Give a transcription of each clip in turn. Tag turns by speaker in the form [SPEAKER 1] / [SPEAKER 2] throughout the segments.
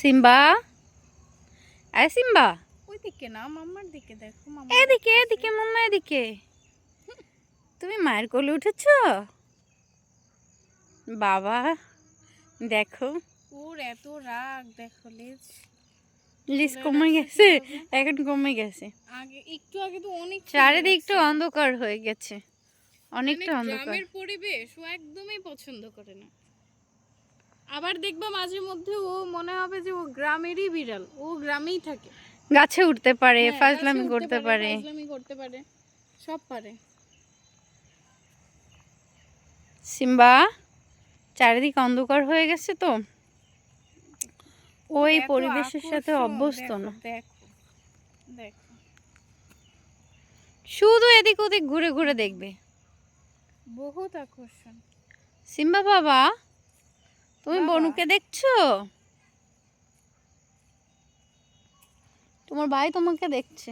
[SPEAKER 1] Simba? আয় Simba.
[SPEAKER 2] ওই দিকে না মাম্মার দিকে দেখো মাম্মা
[SPEAKER 1] এদিকে এদিকে মাম্মা এদিকে। তুমি মায়ের কোলে উঠেছ? বাবা দেখো।
[SPEAKER 2] ওর এত রাগ দেখো লেজ
[SPEAKER 1] লিস কমে গেছে এখন কমে গেছে।
[SPEAKER 2] আগে একটু আগে তো অনেক
[SPEAKER 1] চারিদিকটা অন্ধকার হয়ে গেছে। অনেকটা অন্ধকার।
[SPEAKER 2] গ্রামের পরিবেশ ও একদমই পছন্দ করে না। আবার দেখবা মাঝে মধ্যে ও মনে হবে যে ও গ্রামেরই বিড়াল ও গ্রামেই থাকে।
[SPEAKER 1] গাছে উঠতে পারে
[SPEAKER 2] হ্যাঁ,
[SPEAKER 1] ফাজলামি করতে পারে
[SPEAKER 2] ফাজলামি করতে পারে সব পারে।
[SPEAKER 1] সিম্বা চারিদিক অন্ধকার হয়ে গেছে তো? ওই পরিবেশের সাথে অভ্যস্ত না।
[SPEAKER 2] দেখো দেখো।
[SPEAKER 1] শুধু এদিক ওদিক ঘুরে ঘুরে দেখবে।
[SPEAKER 2] বহুত আকর্ষণ।
[SPEAKER 1] সিম্বা বাবা তুমি বনুকে দেখছ? তোমার ভাই তোমাকে দেখছে।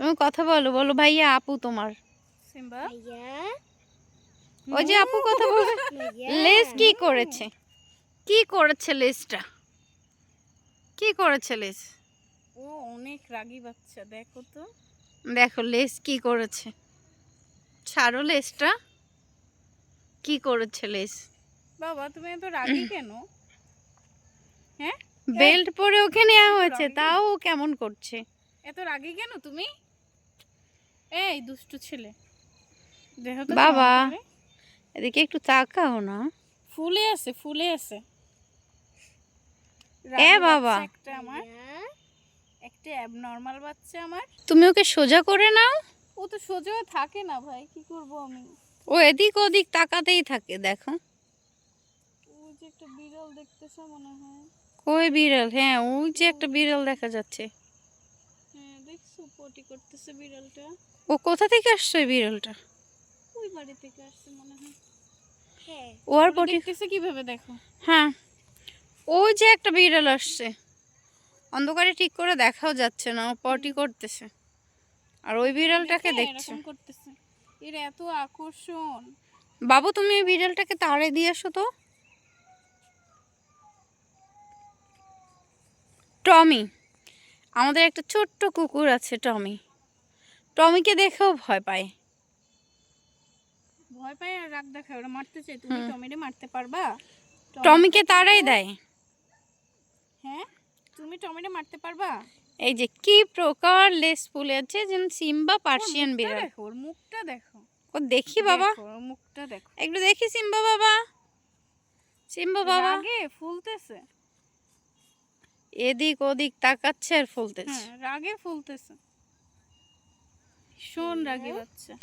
[SPEAKER 1] তুমি কথা বলো বলো ভাইয়া আপু তোমার।
[SPEAKER 2] সিম্বা?
[SPEAKER 1] ওই যে আপু কথা বলবে লেস কি করেছে? কি করেছে লেসটা? কি করেছে লেস?
[SPEAKER 2] ও অনেক রাগী বাচ্চা দেখো তো।
[SPEAKER 1] দেখো লেস কি করেছে। ছাড়ো লেসটা। কি করেছে লেস
[SPEAKER 2] বাবা তুমি এত রাগী কেন? হ্যাঁ?
[SPEAKER 1] বেল্ট পরে ওকে নেওয়া হয়েছে তাও ও কেমন করছে?
[SPEAKER 2] এত রাগী কেন তুমি? এই দুষ্টু ছেলে।
[SPEAKER 1] বাবা। এদিকে একটু তাকাও না।
[SPEAKER 2] ফুলে আছে ফুলে আছে।
[SPEAKER 1] এ বাবা।
[SPEAKER 2] একটা আমার। একটা অ্যাবনর্মাল বাচ্চা আমার।
[SPEAKER 1] তুমি ওকে সোজা করে নাও।
[SPEAKER 2] ও তো সোজা থাকে না ভাই কি করব আমি?
[SPEAKER 1] ও এদিক ওদিক তাকাতেই থাকে দেখো।
[SPEAKER 2] ওই যে একটা বিড়াল দেখতেছে মনে হয়।
[SPEAKER 1] কই বিড়াল হ্যাঁ ওই যে একটা বিড়াল দেখা যাচ্ছে।
[SPEAKER 2] হ্যাঁ দেখছ পটি করতেছে বিড়ালটা।
[SPEAKER 1] ও কোথা থেকে আসছে ওই বিড়ালটা?
[SPEAKER 2] ওই বাড়ি থেকে আসছে মনে হয়। হ্যাঁ
[SPEAKER 1] ও আর পটি
[SPEAKER 2] দেখতেছে কীভাবে দেখো।
[SPEAKER 1] হ্যাঁ ওই যে একটা বিড়াল আসছে। অন্ধকারে ঠিক করে দেখাও যাচ্ছে না ও পটি করতেছে। আর ওই বিড়ালটাকে দেখছে।
[SPEAKER 2] করতেছে। এর এত আকর্ষণ।
[SPEAKER 1] বাবু তুমি ওই বিড়ালটাকে তাড়ে দিয়ে আসো তো। টমি আমাদের একটা ছোট্ট কুকুর আছে টমি। টমিকে দেখেও ভয় পায়।
[SPEAKER 2] ভয় পায় আর রাগ দেখায় ওরা মারতে চায়। তুমি। টমেটো মারতে পারবা?
[SPEAKER 1] টমিকে তাড়াই দেয়।
[SPEAKER 2] হ্যাঁ? তুমি টমেটো মারতে পারবা?
[SPEAKER 1] এই যে কি প্রকার লেস ফুলে আছে যেন সিম্বা পার্সিয়ান বিড়াল।
[SPEAKER 2] দেখো ওর মুখটা দেখো।
[SPEAKER 1] ও দেখি বাবা।
[SPEAKER 2] ওর মুখটা দেখো।
[SPEAKER 1] একটু দেখি সিম্বা বাবা। সিম্বা বাবা।
[SPEAKER 2] আগে ফুলতেছে।
[SPEAKER 1] এদিক ওদিক তাকাচ্ছে আর ফুলতেছে।
[SPEAKER 2] হ্যাঁ রাগে ফুলতেছে। শোন রাগে বাচ্চা।